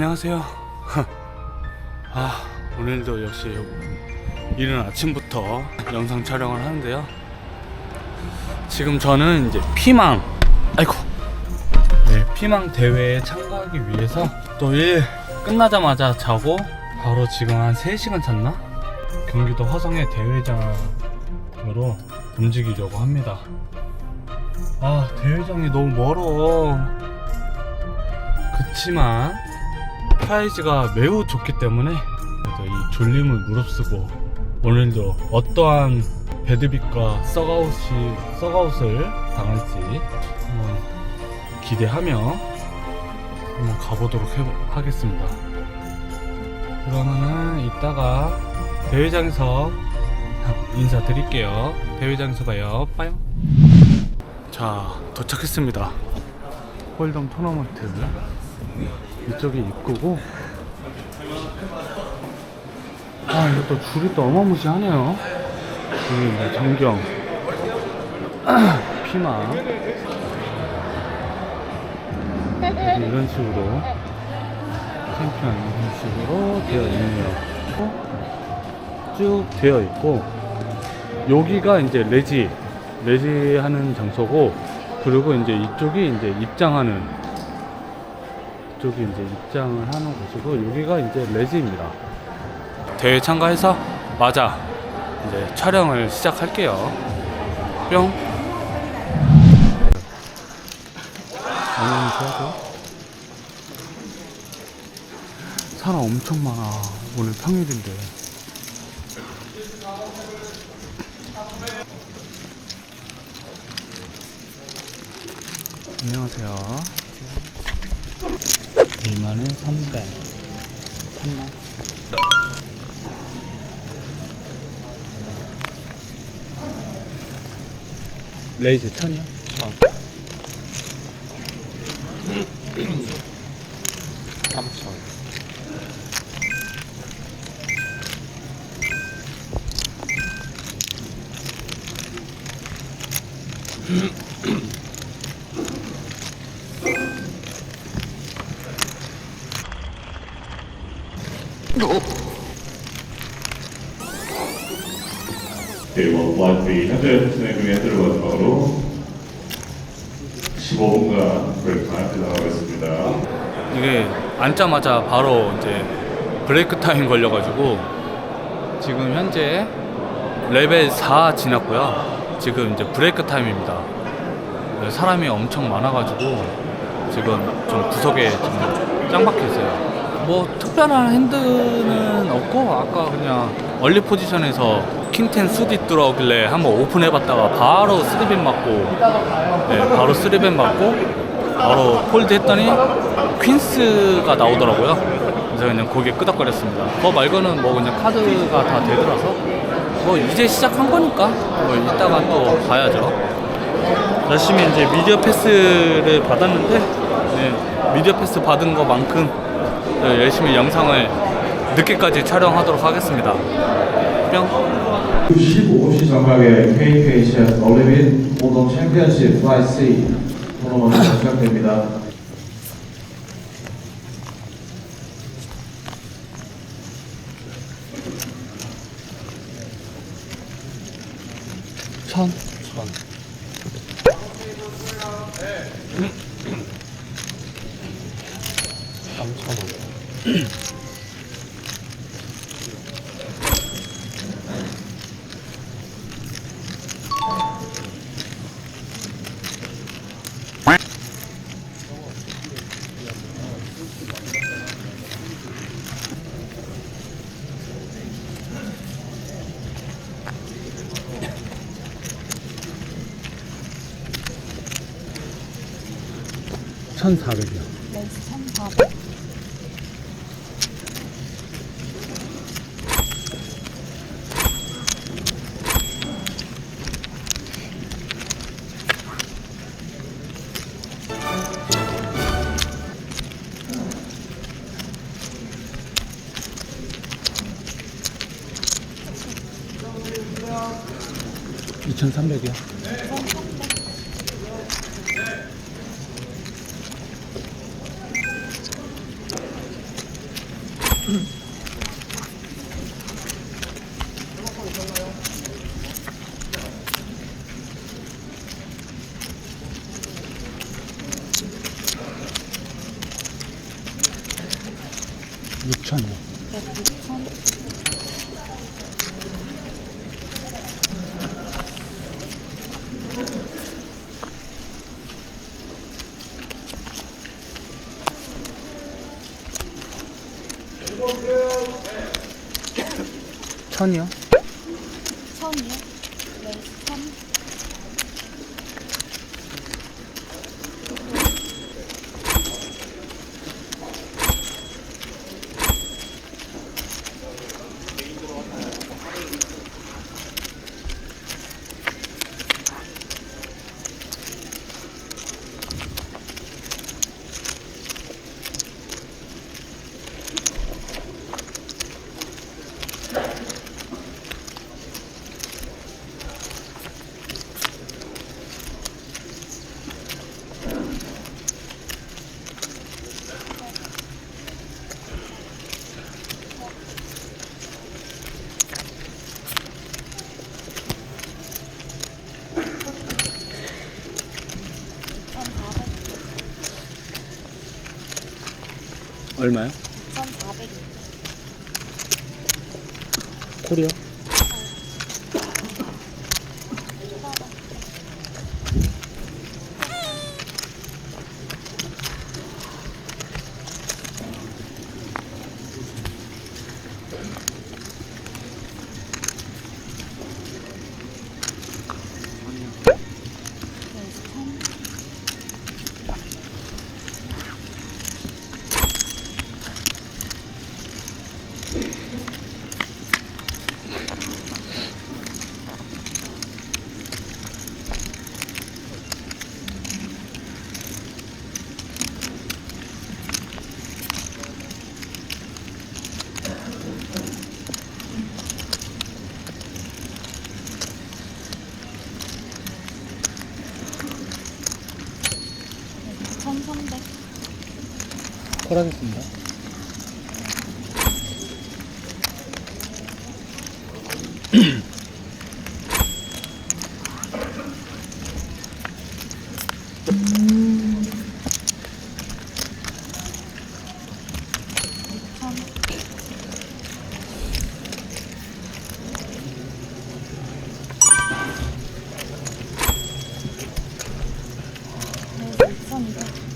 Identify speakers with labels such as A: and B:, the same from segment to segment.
A: 안녕하세요. 아, 오늘도 역시 이른 아침부터 영상 촬영을 하는데요. 지금 저는 이제 피망, 아이고, 네, 피망 대회에 참가하기 위해서 또 일 끝나자마자 자고 바로 지금 한 3시간 잤나? 경기도 화성의 대회장으로 움직이려고 합니다. 아, 대회장이 너무 멀어. 그치만 프라이즈가 매우 좋기 때문에 이 졸림을 무릅쓰고 오늘도 어떠한 배드빅과 썩아웃이 썩아웃을 당할지 한번 기대하며 한번 가보도록 해, 하겠습니다. 그러면은 이따가 대회장에서 인사드릴게요. 대회장에서 봐요. 빠요. 자 도착했습니다. 홀덤 토너먼트 이쪽이 입구고. 아 이것도 줄이 또 어마무시하네요. 여기 이제 정경. 피망 여기 이런 식으로 챔피언 이런 식으로 되어 있네요. 쭉 되어 있고 여기가 이제 레지 레지 하는 장소고 그리고 이제 이쪽이 이제 입장하는 이쪽이 이제 입장을 하는 곳이고 여기가 이제 레지입니다. 대회 참가해서 맞아 이제 촬영을 시작할게요. 뿅. 안녕하세요. 사람 엄청 많아. 오늘 평일인데. 안녕하세요. 2만에 300. 3만. 레이즈 천이요? 천.
B: 대원 플라이트 현재 진행 중에 들어간 바로 15분간 브레이크 타임 들어가겠습니다.
A: 이게 앉자마자 바로 이제 브레이크 타임 걸려가지고 지금 현재 레벨 4 지났고요. 지금 이제 브레이크 타임입니다. 네, 사람이 엄청 많아가지고 지금 좀 구석에 지금 짱 박혀 있어요. 뭐 특별한 핸드는 없고 아까 그냥 얼리 포지션에서 킹텐 수디 들어오길래 한번 오픈해봤다가 바로 쓰리벤 맞고 네, 바로 쓰리벤 맞고 바로 폴드 했더니 퀸스가 나오더라고요. 그래서 그냥 고개 끄덕거렸습니다. 그거 말고는 뭐 그냥 카드가 다 되더라서 뭐 이제 시작한 거니까 뭐 이따가 또 봐야죠. 열심히 이제 미디어 패스를 받았는데 네, 미디어 패스 받은 것만큼 네, 열심히 영상을 늦게까지 촬영하도록 하겠습니다. 뿅.
C: 15시 정각의 KKCF 올림픽 공동 챔피언십 플라이 C 토너먼트가 시작됩니다.
A: 천. 천. 삼천 원. 천사백이요.
D: 2,300이야.
A: 육천 원. 천. 천이요?
D: 천이요? 네, 천.
A: 얼마요?
D: 6,400.
A: 콜이요? 콜하겠습니다.
D: 천. 네, 6,200.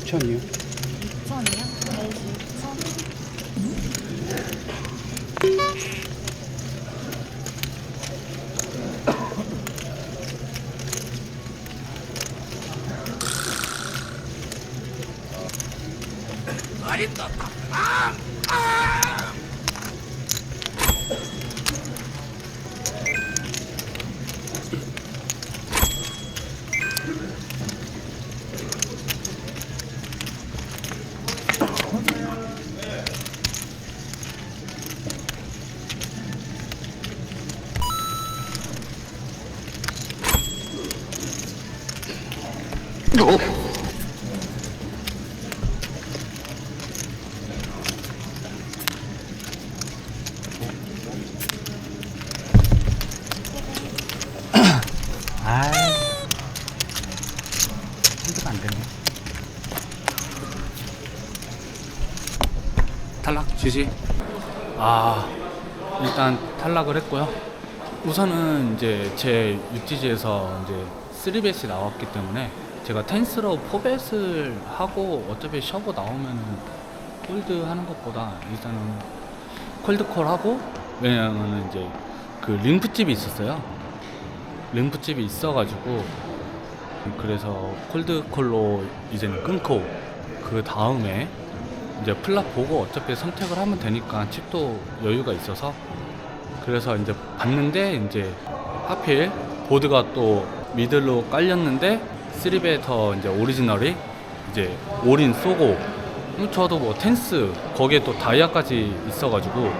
A: 6천이요?
D: 6,000이요? 네, 6,000.
A: 아, 핸드가 안 되네. 탈락 지지. 아, 일단 탈락을 했고요. 우선은 이제 제 UTG에서 이제 3벳이 나왔기 때문에 제가 텐스로 4벳을 하고 어차피 셔버 나오면은 홀드 하는 것보다 일단은 콜드콜 하고 왜냐면은 이제 그 링프집이 있었어요. 링프집이 있어가지고 그래서 콜드콜로 이제는 끊고 그 다음에 이제 플랍 보고 어차피 선택을 하면 되니까 칩도 여유가 있어서 그래서 이제 봤는데 이제 하필 보드가 또 미들로 깔렸는데 3베터 이제 오리지널이 이제 올인 쏘고 음, 저도 뭐 텐스 거기에 또 다이아까지 있어가지고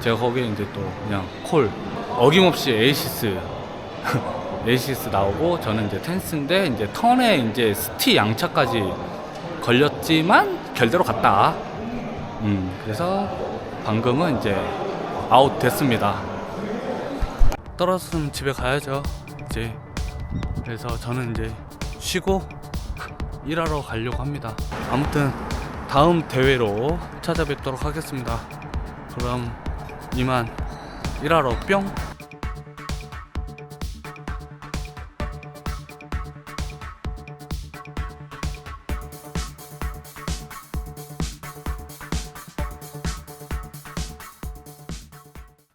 A: 제가 거기에 이제 또 그냥 콜 어김없이 에이시스 에이시스 나오고 저는 이제 텐스인데 이제 턴에 이제 스티 양차까지 걸렸지만 결대로 갔다. 음 그래서 방금은 이제 아웃 됐습니다. 떨어졌으면 집에 가야죠. 이제 그래서 저는 이제 쉬고 일하러 가려고 합니다. 아무튼 다음 대회로 찾아뵙도록 하겠습니다. 그럼 이만 일하러 뿅.